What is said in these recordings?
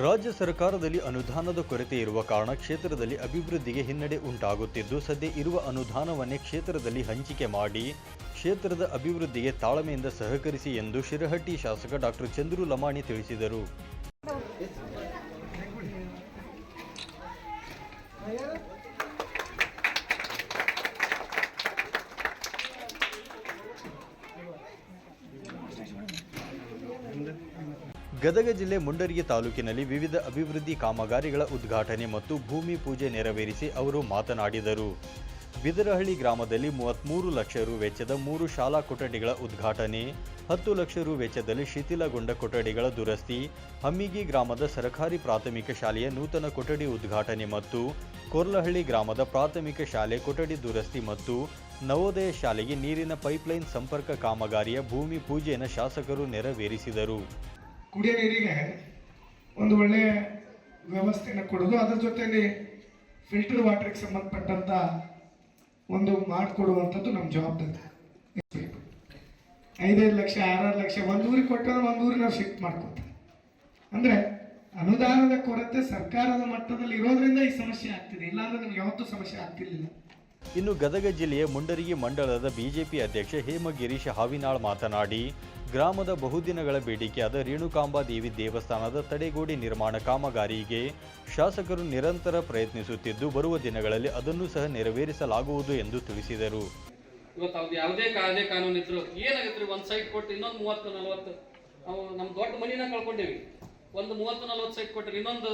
ರಾಜ್ಯ ಸರ್ಕಾರದಲ್ಲಿ ಅನುದಾನದ ಕೊರತೆ ಇರುವ ಕಾರಣ ಕ್ಷೇತ್ರದಲ್ಲಿ ಅಭಿವೃದ್ಧಿಗೆ ಹಿನ್ನಡೆ ಉಂಟಾಗುತ್ತಿದ್ದು, ಸದ್ಯ ಇರುವ ಅನುದಾನವನ್ನೇ ಕ್ಷೇತ್ರದಲ್ಲಿ ಹಂಚಿಕೆ ಮಾಡಿ ಕ್ಷೇತ್ರದ ಅಭಿವೃದ್ಧಿಗೆ ತಾಳ್ಮೆಯಿಂದ ಸಹಕರಿಸಿ ಎಂದು ಶಿರಹಟ್ಟಿ ಶಾಸಕ ಡಾಕ್ಟರ್ ಚಂದ್ರು ಲಮಾಣಿ ತಿಳಿಸಿದರು. ಗದಗ ಜಿಲ್ಲೆ ಮುಂಡರಗಿ ತಾಲೂಕಿನಲ್ಲಿ ವಿವಿಧ ಅಭಿವೃದ್ಧಿ ಕಾಮಗಾರಿಗಳ ಉದ್ಘಾಟನೆ ಮತ್ತು ಭೂಮಿ ಪೂಜೆ ನೆರವೇರಿಸಿ ಅವರು ಮಾತನಾಡಿದರು. ಬಿದರಹಳ್ಳಿ ಗ್ರಾಮದಲ್ಲಿ ಮೂವತ್ತ್ಮೂರು ಲಕ್ಷ ರು ವೆಚ್ಚದ ಮೂರು ಶಾಲಾ ಕೊಠಡಿಗಳ ಉದ್ಘಾಟನೆ, ಹತ್ತು ಲಕ್ಷ ರು ವೆಚ್ಚದಲ್ಲಿ ಶಿಥಿಲಗೊಂಡ ಕೊಠಡಿಗಳ ದುರಸ್ತಿ, ಹಮ್ಮಿಗಿ ಗ್ರಾಮದ ಸರ್ಕಾರಿ ಪ್ರಾಥಮಿಕ ಶಾಲೆಯ ನೂತನ ಕೊಠಡಿ ಉದ್ಘಾಟನೆ ಮತ್ತು ಕೊರ್ಲಹಳ್ಳಿ ಗ್ರಾಮದ ಪ್ರಾಥಮಿಕ ಶಾಲೆ ಕೊಠಡಿ ದುರಸ್ತಿ ಮತ್ತು ನವೋದಯ ಶಾಲೆಗೆ ನೀರಿನ ಪೈಪ್ಲೈನ್ ಸಂಪರ್ಕ ಕಾಮಗಾರಿಯ ಭೂಮಿ ಪೂಜೆಯನ್ನು ಶಾಸಕರು ನೆರವೇರಿಸಿದರು. ಕುಡಿಯೋ ನೀರಿಗೆ ಒಂದು ಒಳ್ಳೆಯ ವ್ಯವಸ್ಥೆನ ಕೊಡೋದು. ಅದರ ಜೊತೆಯಲ್ಲಿ ಫಿಲ್ಟರ್ ವಾಟರ್ಗೆ ಸಂಬಂಧಪಟ್ಟಂತ ಒಂದು ಮಾಡಿಕೊಡುವಂಥದ್ದು ನಮ್ಮ ಜವಾಬ್ದಾರಿ. ಐದೈದು ಲಕ್ಷ ಆರಾರು ಲಕ್ಷ, ಒಂದು ಊರಿಗೆ ಕೊಟ್ಟರೆ ಒಂದು ಊರಿಗೆ ನಾವು ಶಿಫ್ಟ್ ಮಾಡ್ಕೊತೀವಿ ಅಂದರೆ ಅನುದಾನದ ಕೊರತೆ ಸರ್ಕಾರದ ಮಟ್ಟದಲ್ಲಿ ಇರೋದ್ರಿಂದ ಈ ಸಮಸ್ಯೆ ಆಗ್ತಿದೆ. ಇಲ್ಲಾಂದ್ರೆ ನಮ್ಗೆ ಯಾವತ್ತೂ ಸಮಸ್ಯೆ ಆಗ್ತಿರ್ಲಿಲ್ಲ. ಇನ್ನು ಗದಗ ಜಿಲ್ಲೆಯ ಮುಂಡರಿಗಿ ಮಂಡಲದ ಬಿಜೆಪಿ ಅಧ್ಯಕ್ಷ ಹೇಮಗಿರೀಶ್ ಹಾವಿನಾಳ್ ಮಾತನಾಡಿ ಗ್ರಾಮದ ಬಹುದಿನಗಳ ಬೇಡಿಕೆಯಾದ ರೇಣುಕಾಂಬಾ ದೇವಿ ದೇವಸ್ಥಾನದ ತಡೆಗೋಡೆ ನಿರ್ಮಾಣ ಕಾಮಗಾರಿಗೆ ಶಾಸಕರು ನಿರಂತರ ಪ್ರಯತ್ನಿಸುತ್ತಿದ್ದು, ಬರುವ ದಿನಗಳಲ್ಲಿ ಅದನ್ನು ಸಹ ನೆರವೇರಿಸಲಾಗುವುದು ಎಂದು ತಿಳಿಸಿದರು. ಇವತ್ತು ಯಾವುದೇ ಕಾಯ್ದೆ ಕಾನೂನು ಇದ್ರು ಒಂದು ಸೈಟ್ ಕೊಟ್ಟು ಇನ್ನೊಂದು ಮೂವತ್ತು, ನಲ್ವತ್ತು ನಾವು ನಮ್ಮ ದೊಡ್ಡ ಮನಿನ ಕಳ್ಕೊಂಡೇವಿ. ಒಂದು ಮೂವತ್ತು, ನಲ್ವತ್ತು ಸೈಟ್ ಕೊಟ್ಟರೆ ಇನ್ನೊಂದು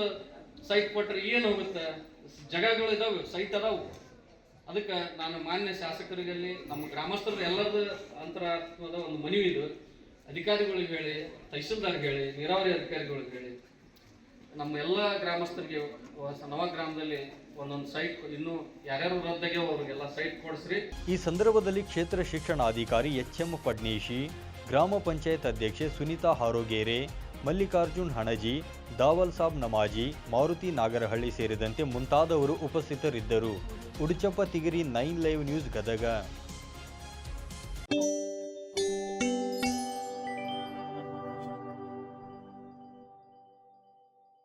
ಸೈಟ್ ಕೊಟ್ಟರೆ ಏನು ಹೋಗುತ್ತೆ? ಜಾಗಗಳು ಇದಾವೆ ಸೈಟ್ ಅದಾವು. ಅದಕ್ಕೆ ನಾನು ಮಾನ್ಯ ಶಾಸಕರಿಗಲ್ಲಿ, ನಮ್ಮ ಗ್ರಾಮಸ್ಥರು ಎಲ್ಲರದ ಅಂತರಾತ್ಮದ ಒಂದು ಮನವಿ ಇದು. ಅಧಿಕಾರಿಗಳಿಗೆ ಹೇಳಿ, ತಹಸೀಲ್ದಾರ್ಗೆ ಹೇಳಿ, ನೀರಾವರಿ ಅಧಿಕಾರಿಗಳಿಗೆ ಹೇಳಿ, ನಮ್ಮ ಎಲ್ಲ ಗ್ರಾಮಸ್ಥರಿಗೆ, ಹೊಸ- ನವ ಗ್ರಾಮದಲ್ಲಿ ಒಂದೊಂದು ಸೈಟ್ ಇನ್ನೂ ಯಾರ್ಯಾರು ರದ್ದಾಗ್ಯಾವ ಅವ್ರಿಗೆಲ್ಲ ಸೈಟ್ ಕೊಡಿಸ್ರಿ. ಈ ಸಂದರ್ಭದಲ್ಲಿ ಕ್ಷೇತ್ರ ಶಿಕ್ಷಣಾಧಿಕಾರಿ ಎಚ್ ಎಂ ಪಡ್ನೀಶಿ, ಗ್ರಾಮ ಪಂಚಾಯತ್ ಅಧ್ಯಕ್ಷೆ ಸುನೀತಾ ಹಾರೋಗೇರೆ, ಮಲ್ಲಿಕಾರ್ಜುನ್ ಹಣಜಿ, ದಾವಲ್ ಸಾಬ್ ನಮಾಜಿ, ಮಾರುತಿ ನಾಗರಹಳ್ಳಿ ಸೇರಿದಂತೆ ಮುಂತಾದವರು ಉಪಸ್ಥಿತರಿದ್ದರು. Uduchappa Tigiri nine live news Gadag